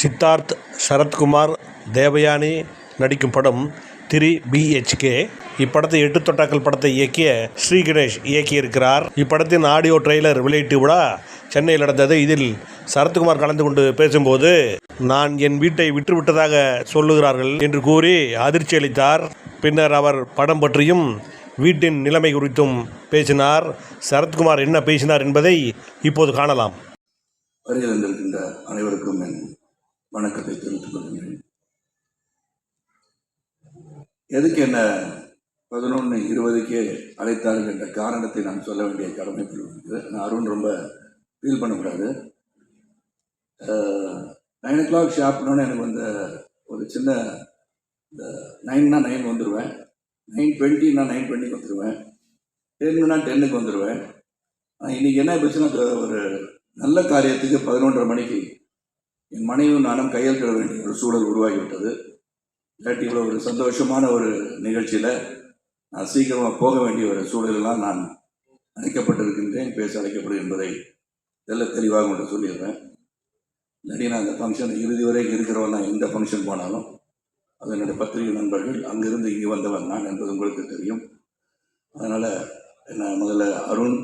சித்தார்த் சரத்குமார் தேவயானி நடிக்கும் படம் திரி பிஹெச்கே இப்படத்தை எட்டு தொட்டாக்கள் படத்தை இயக்கிய ஸ்ரீ கணேஷ் இயக்கியிருக்கிறார். இப்படத்தின் ஆடியோ ட்ரெய்லர் வெளியிட்டு விழா சென்னையில் நடந்தது. இதில் சரத்குமார் கலந்து கொண்டு பேசும்போது நான் என் வீட்டை விட்டுவிட்டதாக சொல்லுகிறார்கள் என்று கூறி அதிர்ச்சி அளித்தார். பின்னர் அவர் படம் பற்றியும் வீட்டின் நிலைமை குறித்தும் பேசினார். சரத்குமார் என்ன பேசினார் என்பதை இப்போது காணலாம். வருகை அனைவருக்கும் என் வணக்கத்தை தெரிவித்துக் கொள்கிறேன். எதுக்கு என்ன பதினொன்று இருபதுக்கே அழைத்தார்கள் என்ற காரணத்தை நான் சொல்ல வேண்டிய கடமை இருக்குது நான் அருண் ரொம்ப ஃபீல் பண்ணக்கூடாது. நைன் ஓ கிளாக் ஷாப்னோன்னு எனக்கு வந்து ஒரு சின்ன இந்த நைன்னா நைன் வந்துடுவேன் நைன் டுவெண்ட்டினா நைன் டுவெண்ட்டிக்கு வந்துடுவேன் டென்னுனா டென்னுக்கு வந்துடுவேன் ஆனால் இன்றைக்கி என்ன பிரச்சனை? ஒரு நல்ல காரியத்துக்கு பதினொன்றரை மணிக்கு என் மனைவியும் நானும் கையெழுத்திட வேண்டிய ஒரு சூழல் உருவாகிவிட்டது. இல்லாட்டி இவ்வளோ ஒரு சந்தோஷமான ஒரு நிகழ்ச்சியில் நான் சீக்கிரமாக போக வேண்டிய ஒரு சூழலெல்லாம் நான் அழைக்கப்பட்டிருக்கின்றேன் பேச அழைக்கப்படும் என்பதை தெல்ல தெளிவாக உங்கள்கிட்ட சொல்லிடுறேன். இல்லாட்டி நான் அந்த ஃபங்க்ஷன் இறுதி வரை இருக்கிறவன் நான் எந்த ஃபங்க்ஷன் போனாலும் அது என்னுடைய பத்திரிகை நண்பர்கள் அங்கிருந்து இங்கே வந்தவன் நான் என்பது உங்களுக்கு தெரியும். அதனால் என்ன முதல்ல அருண்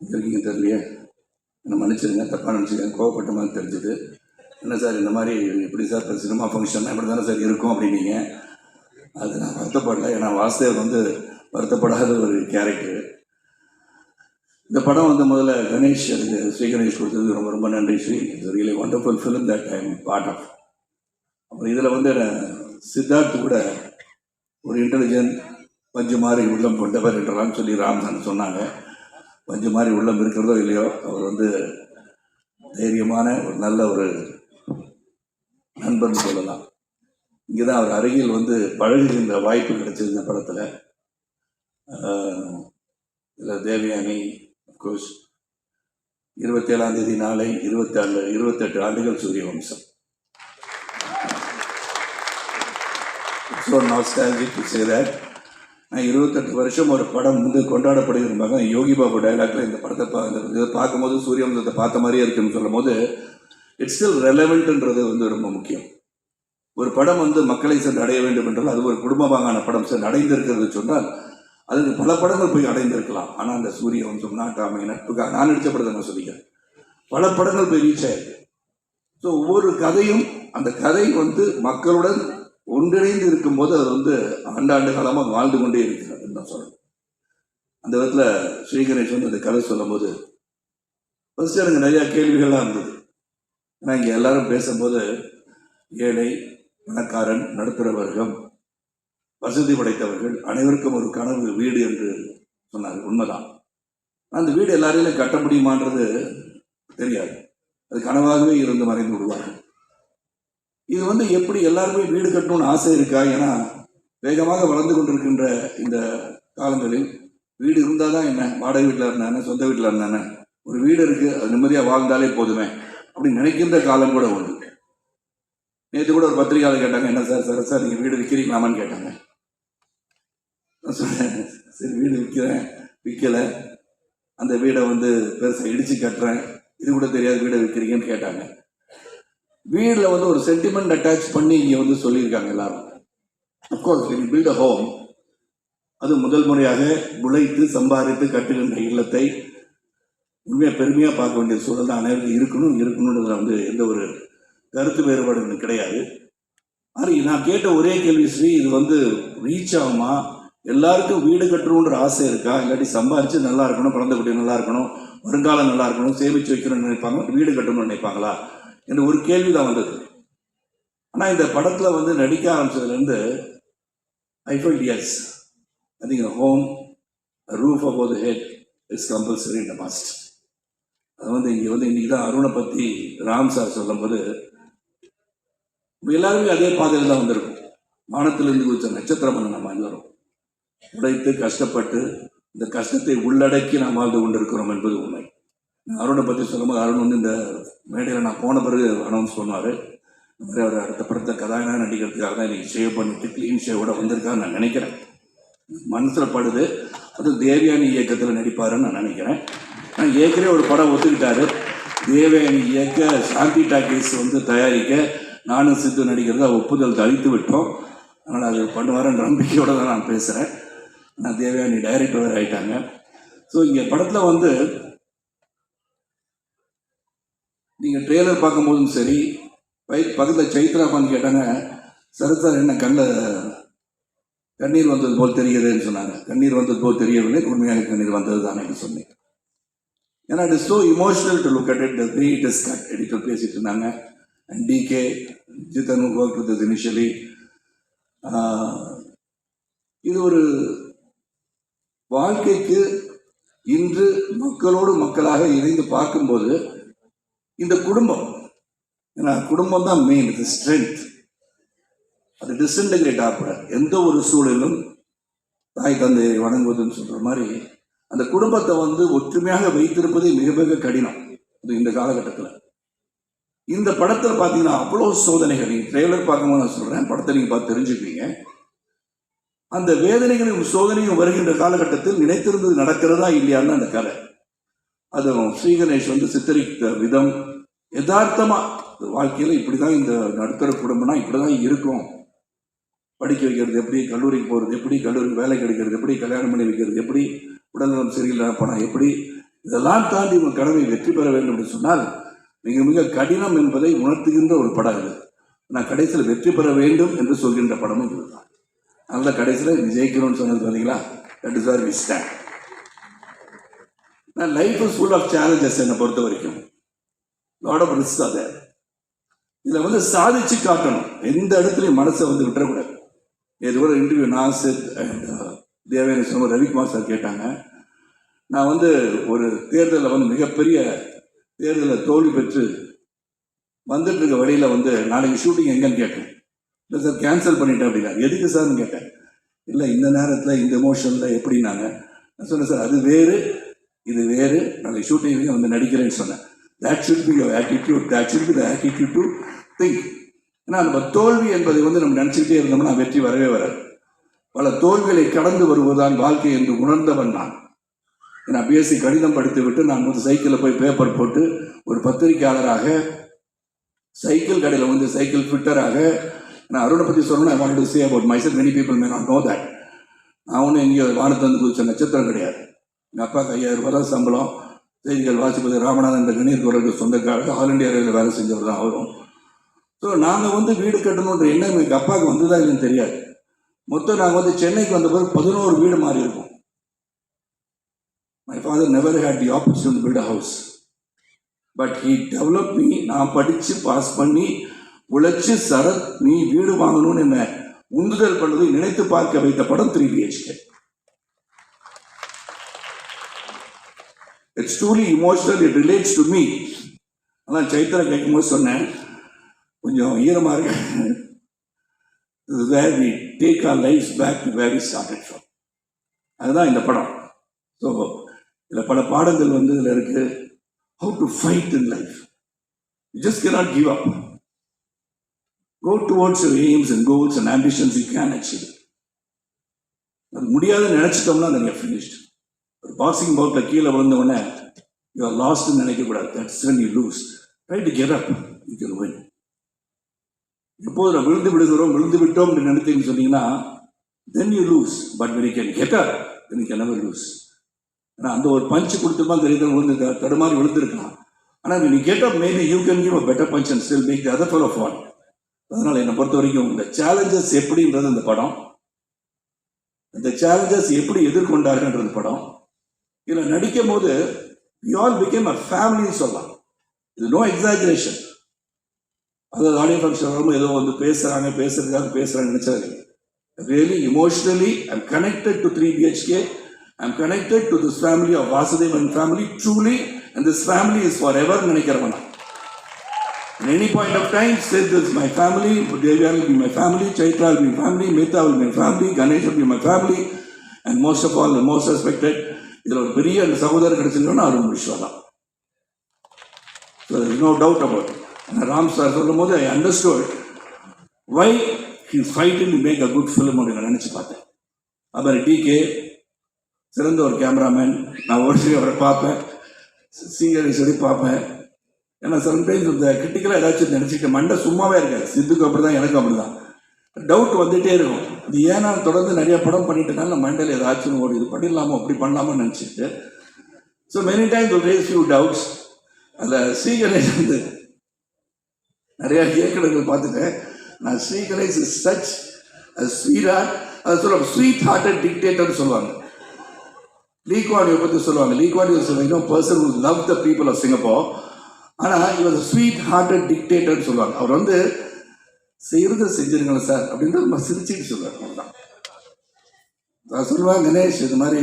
இருக்கீங்க தெரியலையே. என்னை மன்னிச்சிருங்க தப்பாக நினச்சிருக்கேன் கோவப்பட்ட மாதிரி தெரிஞ்சுது. என்ன சார் இந்த மாதிரி எப்படி சார் இப்போ சினிமா ஃபங்க்ஷன்னா இப்படி தானே சார் இருக்கும் அப்படின்னீங்க? அது நான் வருத்தப்படல. ஏன்னா வாசுதேவ் வந்து வருத்தப்படாத ஒரு கேரக்டர் இந்த படம் வந்து முதல்ல கணேஷ் எனக்கு ஸ்ரீ கணேஷ் கொடுத்தது ரொம்ப ரொம்ப நன்றி. Sri it's really wonderful film that I am part of அப்புறம் இதில் வந்து என்ன- சித்தார்த் கூட ஒரு இன்டெலிஜென்ட் பஞ்சு மாதிரி உள்ளம் கொண்டவர் என்றெல்லாம் சொல்லி ராம்தான் சொன்னாங்க. பஞ்சு மாதிரி உள்ளம் இருக்கிறதோ இல்லையோ அவர் வந்து தைரியமான ஒரு நல்ல ஒரு நண்பன் சொல்லலாம். இங்கே தான் அவர் அருகில் வந்து பழகுகின்ற வாய்ப்பு கிடைச்சிருந்த படத்தில். இதில் தேவயானி அப்கோர்ஸ் இருபத்தேழாம் தேதி நாளை இருபத்தாண்டு இருபத்தெட்டு ஆண்டுகள் Suriya Vamsam. So nostalgic to say that நான் இருபத்தெட்டு வருஷம் ஒரு படம் வந்து கொண்டாடப்படுகிற மகன் யோகி பாபு டைலாக்ல இந்த படத்தை பா இந்த இதை பார்க்கும்போது சூரியவம்சத்தை பார்த்த மாதிரியே இருக்குன்னு சொல்லும் போது இட்ஸ் ஸ்டில் ரெலவெண்ட்ன்றது வந்து ரொம்ப முக்கியம். ஒரு படம் வந்து மக்களை சென்று அடைய வேண்டும் என்றால் அது ஒரு குடும்பமாகான படம் சென்று அடைந்திருக்கிறது சொன்னால் அதுக்கு பல படங்கள் போய் அடைந்திருக்கலாம். ஆனால் அந்த சூரிய வம்சம் நாட்டாமை நட்புக்காக நான் நடித்த படத்தை நான் சொல்லிக்கிறேன். பல படங்கள் போய் ரீச் ஆயிருக்கு. ஸோ ஒவ்வொரு கதையும் அந்த கதை வந்து மக்களுடன் ஒன்றிணைந்து இருக்கும்போது அது வந்து ஆண்டாண்டு காலமாக வாழ்ந்து கொண்டே இருக்கிறது தான் சொல்கிறேன் அந்த விதத்தில் ஸ்ரீகணேஷ் வந்து அந்த கதை சொல்லும்போது ஃபஸ்ட்டு எனக்கு நிறையா கேள்விகள்லாம் இருந்தது. ஏன்னா இங்கே எல்லாரும் பேசும்போது ஏழை பணக்காரன் நடுத்தர வர்க்கம் வசதி படைத்தவர்கள் அனைவருக்கும் ஒரு கனவு வீடு என்று சொன்னார் உண்மைதான். அந்த வீடு எல்லாரையும் கட்ட முடியுமான்றது தெரியாது. அது கனவாகவே இருந்து மறைந்து விடுவார்கள். இது வந்து எப்படி எல்லாருமே வீடு கட்டணும்னு ஆசை இருக்கா? ஏன்னா வேகமாக வளர்ந்து கொண்டிருக்கின்ற இந்த காலங்களில் வீடு இருந்தால் தான் என்ன? வாடகை வீட்டில் இருந்தானே சொந்த வீட்டில் இருந்தானே ஒரு வீடு இருக்குது அது நிம்மதியாக வாழ்ந்தாலே போதுமே. அப்படி நினைக்கின்ற காலம் கூட உண்டு. நேற்று கூட ஒரு பத்திரிகையாளர் கேட்டாங்க என்ன சார் சார் சார் நீங்கள் வீடு விற்கிறீங்களாமான்னு கேட்டாங்க. நான் சொன்னேன் சரி வீடு விற்கிறேன் விற்கலை அந்த வீடை வந்து பெருசாக இடித்து கட்டுறேன். இது கூட தெரியாது வீடை விற்கிறீங்கன்னு கேட்டாங்க. வீடில் வந்து ஒரு சென்டிமெண்ட் அட்டாச் பண்ணி இங்கே வந்து சொல்லியிருக்காங்க எல்லாரும். அப்கோர்ஸ் பில்ட் அ ஹோம் அது முதல் முறையாக உழைத்து சம்பாதித்து கட்டுகின்ற இல்லத்தை உண்மையாக பெருமையாக பார்க்க வேண்டிய சூழல் தான் அனைவருக்கும் இருக்கணும். இருக்கணுன்றதுல வந்து எந்த ஒரு கருத்து வேறுபாடுகளும் கிடையாது. ஆனால் நான் கேட்ட ஒரே கேள்வி ஸ்ரீ இது வந்து ரீச் ஆகுமா? எல்லாருக்கும் வீடு கட்டணுன்ற ஆசை இருக்கா? இல்லாட்டி சம்பாரிச்சு நல்லா இருக்கணும் பிறந்த குட்டி நல்லா இருக்கணும் வருங்காலம் நல்லா இருக்கணும் சேமிச்சு வைக்கணும்னு நினைப்பாங்க வீடு கட்டணும்னு நினைப்பாங்களா? என்ற ஒரு கேள்வி தான் வந்தது. ஆனால் இந்த படத்தில் வந்து நடிக்க ஆரம்பிச்சதுலேருந்து I felt as I think home roof above the head is compulsory இந்த மஸ்ட் அது வந்து இங்கே வந்து இன்றைக்கி தான் அருணை பற்றி ராம் சார் சொல்லும்போது இப்போ எல்லாருமே அதே பாதையில் தான் வந்திருக்கும். வானத்திலிருந்து குறித்த நட்சத்திரம் பண்ண நம்ம எல்லாரும் உடைத்து கஷ்டப்பட்டு இந்த கஷ்டத்தை உள்ளடக்கி நாம் வாழ்ந்து கொண்டிருக்கிறோம் என்பது உண்மை. நான் அருணை பற்றி சொல்லும்போது அருண் வந்து இந்த மேடையில் நான் போன பிறகு அனௌன்ஸ் சொன்னார். இந்த மாதிரி அவர் அடுத்த படத்தை கதாநாயகன் நடிக்கிறதுக்காக தான் இன்னைக்கு ஷேவ் பண்ணிட்டு க்ளீன் ஷேவோட வந்திருக்கான்னு நான் நினைக்கிறேன். மனசில் படுது. அது தேவயானி இயக்கத்தில் நடிப்பாருன்னு நான் நினைக்கிறேன். நான் ஏற்கனவே ஒரு படம் ஒத்துக்கிட்டாரு. தேவயானி இயக்க சாந்தி டாக்கீஸ் வந்து தயாரிக்க நானும் சித்து நடிக்கிறதா ஒப்புதல் அளித்து விட்டோம். அதனால் அது பண்ணுவாருன்ற நம்பிக்கையோடு தான் நான் பேசுகிறேன் நான் தேவயானி டைரக்டர் ஆகிட்டாங்க ஸோ இங்கே படத்தில் வந்து நீங்கள் ட்ரெய்லர் பார்க்கும்போதும் சரி பை பக்கத்தில் சைத்ரா பான் கேட்டாங்க சரத்தார் என்ன கண்ணில் கண்ணீர் வந்தது போல் தெரிகிறதுன்னு சொன்னாங்க. கண்ணீர் வந்தது போல் தெரியவில்லை உண்மையாக கண்ணீர் வந்தது தானே சொன்னேன். ஏன்னா it is so emotional to look at it the way it is cut editor பேசிட்டு இருந்தாங்க. And DK Jithan work with initially இது ஒரு வாழ்க்கைக்கு இன்று மக்களோடு மக்களாக இணைந்து பார்க்கும்போது இந்த குடும்பம் ஏன்னா குடும்பம் தான் மெயின் இது ஸ்ட்ரென்த் அது டிஸ்இன்டகிரேட் ஆகக்கூடாது. எந்த ஒரு சூழலும் தாய் தந்தையை வணங்குவதுன்னு சொல்கிற மாதிரி அந்த குடும்பத்தை வந்து ஒற்றுமையாக வைத்திருப்பதே மிக மிக கடினம். இது இந்த காலகட்டத்தில். இந்த படத்தில் பார்த்தீங்கன்னா அவ்வளோ சோதனைகள். நீங்கள் ட்ரெய்லர் பார்க்கும்போது நான் சொல்கிறேன் படத்தை நீங்கள் பார்த்து தெரிஞ்சுப்பீங்க. அந்த வேதனைகளும் சோதனையும் வருகின்ற காலகட்டத்தில் நினைத்திருந்தது நடக்கிறதா இல்லையான்னு அந்த கதை. அது ஸ்ரீகணேஷ் வந்து சித்தரித்த விதம். யதார்த்தமாக வாழ்க்கையில் இப்படி தான் இந்த நடுத்தர குடும்பம்னா இப்படி தான் இருக்கும். படிக்க வைக்கிறது எப்படி கல்லூரிக்கு போகிறது எப்படி கல்லூரிக்கு வேலை கிடைக்கிறது எப்படி கல்யாணம் பண்ணி வைக்கிறது எப்படி உடல்நலம் சரியில்லாத பணம் எப்படி இதெல்லாம் தாண்டி உங்கள் கடமை வெற்றி பெற வேண்டும் என்று சொன்னால் மிக மிக கடினம் என்பதை உணர்த்துகின்ற ஒரு படம் இது. நான் கடைசியில் வெற்றி பெற வேண்டும் என்று சொல்கின்ற படமும் இதுதான். நல்ல கடைசியில் இது ஜெயிக்கணும்னு சொன்னது பார்த்தீங்களா தட் இஸ் ஆர் வி நான் life is full of challenges என்னை பொறுத்த வரைக்கும். லாட் ஆஃப் ரிஸ்க் அதை இதில் வந்து சாதிச்சு காட்டணும். எந்த இடத்துலையும் மனசை வந்து விட்டுறக்கூடாது. நேற்று கூட இன்டர்வியூ நாசித் அண்ட் தேவேந்திர சொன்ன ரவிக்குமார் சார் கேட்டாங்க. நான் வந்து ஒரு தேர்தலில் வந்து மிகப்பெரிய தேர்தலில் தோல்வி பெற்று வந்துட்டு இருக்க வழியில் வந்து நாளைக்கு ஷூட்டிங் எங்கன்னு கேட்டேன். இல்லை சார் கேன்சல் பண்ணிட்டேன் அப்படின்னா எதுக்கு சார்னு கேட்டேன். இல்லை இந்த நேரத்தில் இந்த எமோஷனில் எப்படின்னாங்க. நான் சொன்னேன் சார் அது வேறு இது வேறு. நாளைக்கு ஷூட்டிங் வந்து நடிக்கிறேன்னு சொன்னேன். That should be your attitude that should be the attitude to think ஏன்னா நம்ம தோல்வி என்பதை வந்து நம்ம நினச்சிக்கிட்டே இருந்தோம்னா வெற்றி வரவே வராது. பல தோல்விகளை கடந்து வருவதுதான் வாழ்க்கை என்று உணர்ந்தவன் நான். நான் பிஎஸ்சி கணிதம் படித்து விட்டு நான் வந்து சைக்கிளில் போய் பேப்பர் போட்டு ஒரு பத்திரிகையாளராக சைக்கிள் கடையில் வந்து சைக்கிள் ஃபிட்டராக நான் அருணை பற்றி சொல்லணும் I want to say about myself many people may not know that நான் ஒன்றும் எங்கேயோ வானத்தை வந்து குதிச்ச நட்சத்திரம் கிடையாது. எங்கள் அப்பாவுக்கு ஐயாயிரம் ரூபாய் தான் சம்பளம். செய்திகள் வாசிப்பது ராமநாதன் என்ற கணீர் குரலுக்கு சொந்தக்காரர். ஆல் இண்டியா ரயில்வே வேலை செஞ்சவர் தான் அவரும். ஸோ நாங்கள் வந்து வீடு கட்டணுன்ற எண்ணம் எங்கள் அப்பாவுக்கு வந்ததா இல்லைன்னு தெரியாது. மொத்தம் நாங்கள் வந்து சென்னைக்கு வந்த பிறகு பதினோரு வீடு மாறி இருக்கோம். My father never had the opportunity build house but he develop me நான் படித்து பாஸ் பண்ணி உழைச்சி சரத் நீ வீடு வாங்கணும்னு என்ன உந்துதல் பண்ணது நினைத்து பார்க்க வைத்த படம் three BHK it's truly emotional it relates to me அதான் சைத்திர கேட்கும்போது சொன்னேன் கொஞ்சம் ஈரமாக இருக்கு. Where we take our life back to where we started from அதுதான் இந்த படம். ஸோ இதில் பல பாடங்கள் வந்து இதில் இருக்குது how to fight in life you just not give up go towards your aims and goals and ambitions you can achieve அது முடியாதுன்னு நினச்சிட்டோம்னா அது நீங்கள் ஃபினிஷ்ட் ஒரு பாக்ஸிங் பவுட்டில் கீழே விழுந்த உடனே யூ ஆர் லாஸ்ட்னு நினைக்கக்கூடாது. That's when you lose right to get up you can win எப்போது நான் விழுந்து விடுகிறோம் விழுந்து விட்டோம் என்று நினைத்தீங்கன்னு சொன்னீங்கன்னா then you lose but very can get up then can never lose ஆனால் அந்த ஒரு பஞ்ச் கொடுத்துமா தெரியுது? விழுந்து தடுமாறி விழுந்திருக்கலாம். ஆனால் நீ get up maybe you can give a better punch and still make the other fell of one அதனால் என்னை பொறுத்த வரைக்கும் இந்த சேலஞ்சஸ் எப்படின்றது இந்த படம். இந்த சேலஞ்சஸ் எப்படி எதிர்கொண்டார்கள்ன்றது படம். இதில் நடிக்கும் போது வி ஆல் பிகேம் அ ஃபேமிலின்னு சொல்லலாம். இது நோ எக்ஸாஜரேஷன் அதாவது ஆடியோ ஃபங்க்ஷன் வரும்போது ஏதோ வந்து பேசுகிறாங்க பேசுறதுக்காக பேசுகிறாங்க நினச்சாரு really emotionally I'm connected to three BHK I'm connected to this family of Vasudev and family truly and this family is forever நினைக்கிறவன் நான். At any point of time, said this my family, Devya will be my family, Chaitra will be my family, Mehta will be my family, Ganesh will be my family, and most of all, the most respected, இதில் ஒரு பெரிய அந்த சகோதரர் கிடைச்சிருந்தோம்னா அருண் விஸ்வா தான் so no doubt about Ram sir சொல்லும் போது I understood why he fighting make a good film அப்படின்னு நான் நினச்சி பார்த்தேன். அப்புறம் டிகே சிறந்த ஒரு கேமராமேன் நான் ஒரு அவரை பார்ப்பேன். சீரியலை சொல்லி பார்ப்பேன். ஏன்னா சம்டைம்ஸ் இந்த கிரிட்டிக்கலாக ஏதாச்சும் நினச்சிக்கிட்டு மண்டை சும்மாவே இருக்காது. சித்துக்கு அப்படி தான் எனக்கும் அப்படி தான் டவுட் வந்துகிட்டே இருக்கும். இது ஏன்னா தொடர்ந்து நிறைய படம் பண்ணிட்டனால மண்டையில் ஏதாச்சும் ஒரு இது பண்ணிடலாமோ அப்படி பண்ணலாமோ நினச்சிட்டு so many times raise raise doubts அதில் சீக்கிரம் வந்து நிறைய இயக்குநர்கள் பார்த்துட்டேன். நான் ஸ்ரீகணேஷ் இஸ் சச் ஸ்வீரா அது சொல்லுவாங்க ஸ்வீட் ஹார்ட்டட் டிக்டேட்டர்னு சொல்லுவாங்க. லீக்வாடியை பற்றி சொல்லுவாங்க. லீக்வாடி சொல்லுவாங்க person who love the people of Singapore ஆனால் இவர் ஸ்வீட் ஹார்ட்டட் டிக்டேட்டர்னு சொல்லுவாங்க. அவர் வந்து செய்கிறத செஞ்சிருங்களேன் சார் அப்படின்னு நம்ம சிரிச்சுட்டு சொல்லுவாங்க அவ்வளவுதான். நான் சொல்லுவேன் கணேஷ் இது மாதிரி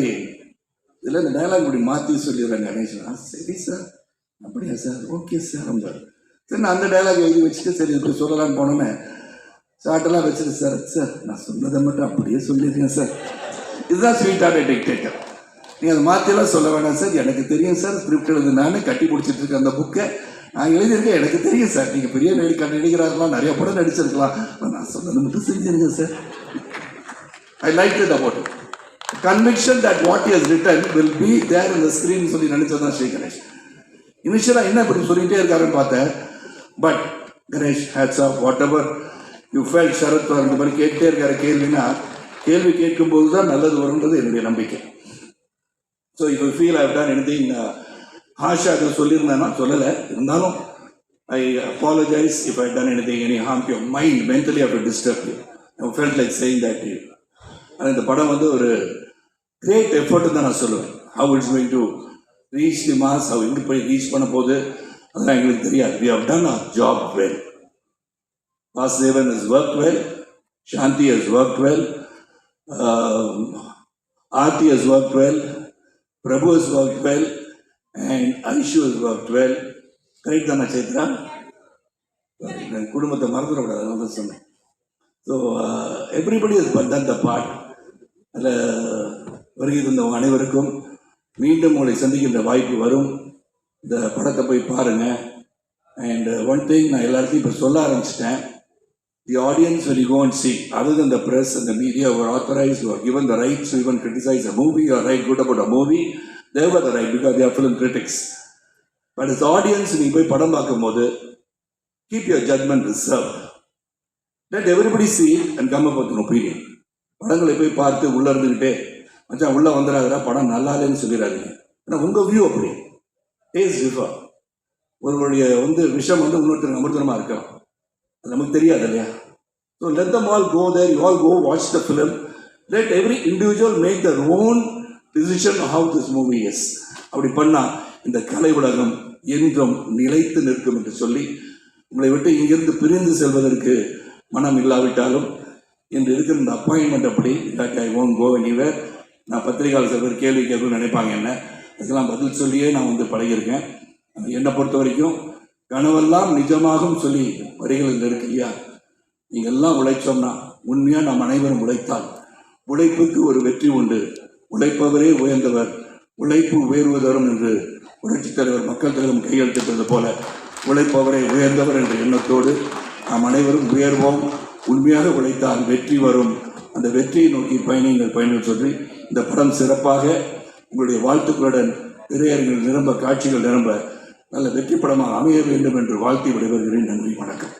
இதில் இந்த டைலாக் இப்படி மாற்றி சொல்லிடுறேன் கணேஷ். சரி சார். அப்படியா சார்? ஓகே சார் ரொம்ப சரி நான் அந்த டைலாக் எழுதி வச்சுட்டு சரி இப்படி சொல்லலாம்னு போனோன்னே சாட்டெல்லாம் வச்சுட்டு சார் சார் நான் சொன்னதை மட்டும் அப்படியே சொல்லியிருக்கேன் சார். இதுதான் ஸ்வீட்டான டிக்டேட்டர் நீங்கள் அதை மாற்றிலாம் சொல்ல வேணாம் சார். எனக்கு தெரியும் சார். ஸ்கிரிப்ட் எழுது நானே கட்டி பிடிச்சிட்டு இருக்க அந்த புக்கை நான் எழுதியிருக்கேன் எனக்கு தெரியும் சார். நீங்கள் பெரிய நடிக்க நடிகராகலாம் நிறைய படம் நடிச்சிருக்கலாம். நான் சொன்னதை மட்டும் செஞ்சிருங்க sir. I like it about conviction that what is written will be there இந்த ஸ்க்ரீன் சொல்லி நினைச்சதான் ஸ்ரீ கணேஷ். இனிஷியலாக என்ன இப்படி சொல்லிகிட்டே இருக்காருன்னு பார்த்தேன். But Ganesh hats off whatever you fell Sarath இந்த மாதிரி கேட்டே இருக்காரு கேள்வினா கேள்வி கேட்கும்போது தான் நல்லது வரும்ன்றது என்னுடைய நம்பிக்கை. ஸோ இப்போ ஃபீல் ஐவ் டன் எனிதிங் ஹாஷா அதை சொல்லியிருந்தேன்னா சொல்லலை. இருந்தாலும் I apologise if I done anything any harm you mind mentally of disturb you I felt like saying that you ஆனால் இந்த படம் வந்து ஒரு கிரேட் எஃபர்ட் தான் நான் சொல்லுவேன். How it's going to reach the mass how எங்கே போய் ரீச் பண்ண போது அதெல்லாம் எங்களுக்கு தெரியாது. We have done our job well Vasudevan is work well Shanthi is work well Aarthi is work well Prabhu is work well and Aishu is work well correct தானே சேத்ரா? என் குடும்பத்தை மறந்துடக்கூடாது. அதனால தான் சொன்னேன். So everybody is done the part அதில் வருகை தந்தவங்க அனைவருக்கும் மீண்டும் உங்களை சந்திக்கின்ற வாய்ப்பு வரும். இந்த படத்தை போய் பாருங்கள் அண்ட் ஒன் திங் நான் எல்லாத்தையும் இப்போ சொல்ல ஆரம்பிச்சிட்டேன் the audience well you gonna see other than the press அந்த மீடியா ஒரு authorise are given the rights even criticise a movie or write good about a movie they are the right because they're film critics but is audience நீங்கள் போய் படம் பார்க்கும்போது keep your judgement reserve let everybody see and come up with opinion படங்களை போய் பார்த்து உள்ளே இருந்துக்கிட்டே மச்சான் உள்ளே வந்துடாதடா படம் நல்லா இல்லைன்னு சொல்லிடாதீங்க ஏன்னா உங்கள் வியூ அப்படி டேஸ்ட் டிஃபர் ஒருவருடைய வந்து விஷம் வந்து இன்னொருத்தருக்கு அமிர்தமா இருக்கலாம் அது நமக்கு தெரியாது இல்லையா? So let them all go there you all go watch the film let every individual make their own decision how this movie is அப்படி பண்ணால் இந்த கலை உலகம் என்றும் நிலைத்து நிற்கும் என்று சொல்லி உங்களை விட்டு இங்கிருந்து பிரிந்து செல்வதற்கு மனம் இல்லாவிட்டாலும் இன்று இருக்கிற இந்த அப்பாயின்மெண்ட் அப்படி இல்லாட்டி ஐ ஓன் கோ எனிவேர் நான் பத்திரிகையாளர் சில பேர் கேள்வி கேட்கணும்னு நினைப்பாங்க என்ன? அதுக்கெல்லாம் பதில் சொல்லியே நான் வந்து பழகியிருக்கேன். என்னை பொறுத்த வரைக்கும் கனவெல்லாம் நிஜமாகும் சொல்லி வரிகள் இருக்கு இல்லையா? நீங்கள் எல்லாம் உழைச்சோம்னா உண்மையாக நாம் அனைவரும் உழைத்தால் உழைப்புக்கு ஒரு வெற்றி உண்டு. உழைப்பவரே உயர்ந்தவர் உழைப்பு உயர்வு தரும் என்று புரட்சித் தலைவர் மக்கள் தலைவரும் கையெழுத்திட்டது போல உழைப்பவரே உயர்ந்தவர் என்ற எண்ணத்தோடு நாம் அனைவரும் உயர்வோம். உண்மையாக உழைத்தால் வெற்றி வரும். அந்த வெற்றியை நோக்கி பயணிங்கள் பயணம் சொல்லி இந்த படம் சிறப்பாக உங்களுடைய வாழ்த்துக்களுடன் திரையரங்கில் நிரம்ப காட்சிகள் நிரம்ப நல்ல வெற்றி படமாக அமைய வேண்டும் என்று வாழ்த்தி விடைபெறுகிறேன். நன்றி வணக்கம்.